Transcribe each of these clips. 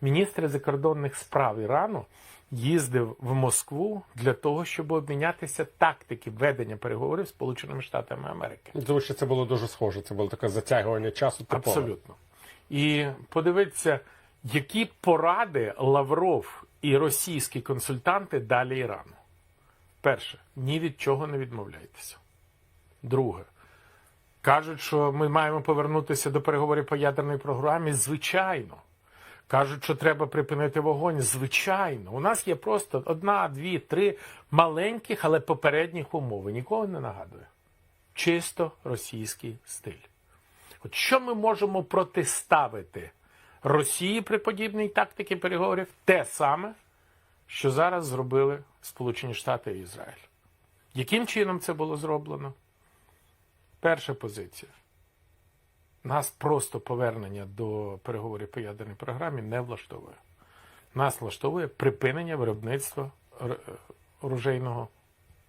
Міністр закордонних справ Ірану їздив в Москву для того, щоб обмінятися тактики ведення переговорів з Сполученими Штатами Америки. Тому що це було дуже схоже. Це було таке затягування часу. Типове. Абсолютно. І подивитися, які поради Лавров і російські консультанти далі Ірану. Перше, ні від чого не відмовляйтеся. Друге, кажуть, що ми маємо повернутися до переговорів по ядерній програмі. Звичайно. Кажуть, що треба припинити вогонь. Звичайно, у нас є просто одна, дві, три маленьких, але попередніх умови. Нікого не нагадує. Чисто російський стиль. От що ми можемо протиставити Росії при подібній тактиці переговорів? Те саме, що зараз зробили Сполучені Штати і Ізраїль. Яким чином це було зроблено? Перша позиція. Нас просто повернення до переговорів по ядерній програмі не влаштовує. Нас влаштовує припинення виробництва оружейного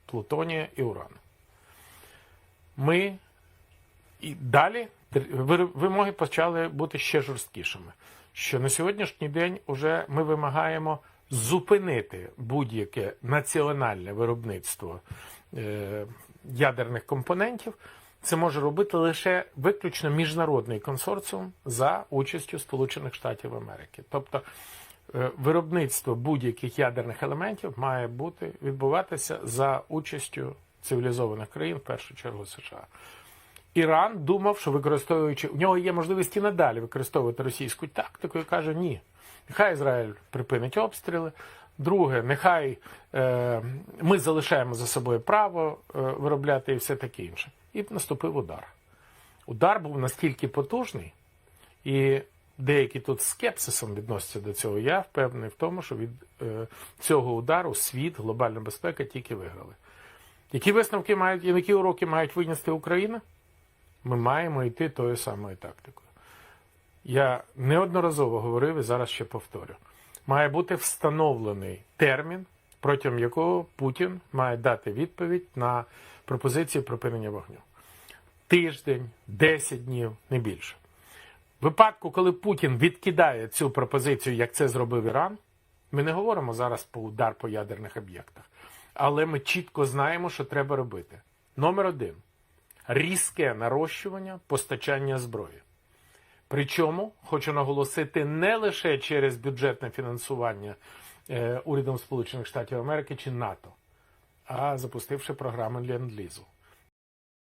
плутонія і урану. Ми і далі вимоги почали бути ще жорсткішими. Що на сьогоднішній день уже ми вимагаємо зупинити будь-яке національне виробництво е, ядерних компонентів. Це може робити лише виключно міжнародний консорціум за участю Сполучених Штатів Америки. Тобто е, виробництво будь-яких ядерних елементів має бути відбуватися за участю цивілізованих країн, в першу чергу США. Іран думав, що використовуючи у нього є можливість і надалі використовувати російську тактику, і каже: ні, нехай Ізраїль припинить обстріли. Друге, нехай е, ми залишаємо за собою право е, виробляти і все таке інше. І наступив удар. Удар був настільки потужний, і деякі тут скепсисом відносяться до цього. Я впевнений в тому, що від е, цього удару світ, глобальна безпека тільки виграли. Які висновки мають, які уроки мають винести Україна? Ми маємо йти тою самою тактикою. Я неодноразово говорив і зараз ще повторю. Має бути встановлений термін, протягом якого Путін має дати відповідь на пропозицію припинення вогню. Тиждень, 10 днів, не більше. В випадку, коли Путін відкидає цю пропозицію, як це зробив Іран, ми не говоримо зараз про удар по ядерних об'єктах, але ми чітко знаємо, що треба робити. Номер один різке нарощування постачання зброї. Причому хочу наголосити не лише через бюджетне фінансування е, урядом Сполучених Штатів Америки чи НАТО, а запустивши програми Ленд-лізу.